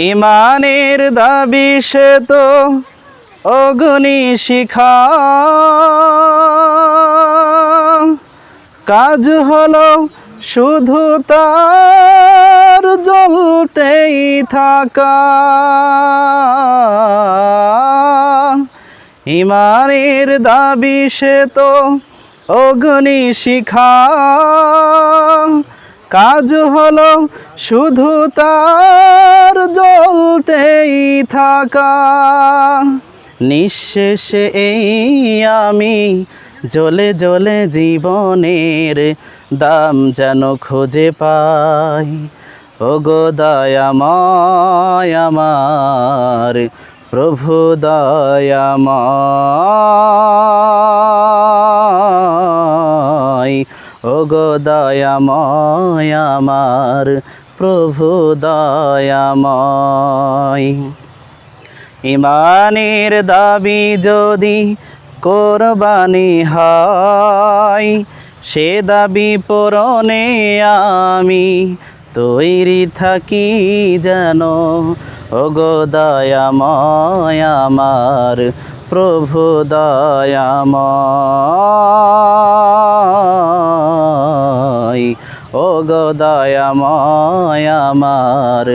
ইমানের দাবি সে তো অগ্নি শিখা কাজ হলো শুধু তার জ্বলতেই থাকা। ইমানের দাবি সে তো অগ্নি শিখা কাজ হলো শুধু তার জ্বলতেই থাকা। নিঃশেষে এই আমি জ্বলে জ্বলে জীবনের দাম যেন খুঁজে পাই। ও গো আমার, প্রভু দয়াময়। ও গো আমার, প্রভু দয়াময়। ইমানের দাবি যদি কোরবানি হয়, সে দাবি পূরণে আমি তৈরি থাকি যেন। ওগো দয়াময় আমার, প্রভু দয়াময়। ও গো দয়াময় আমার।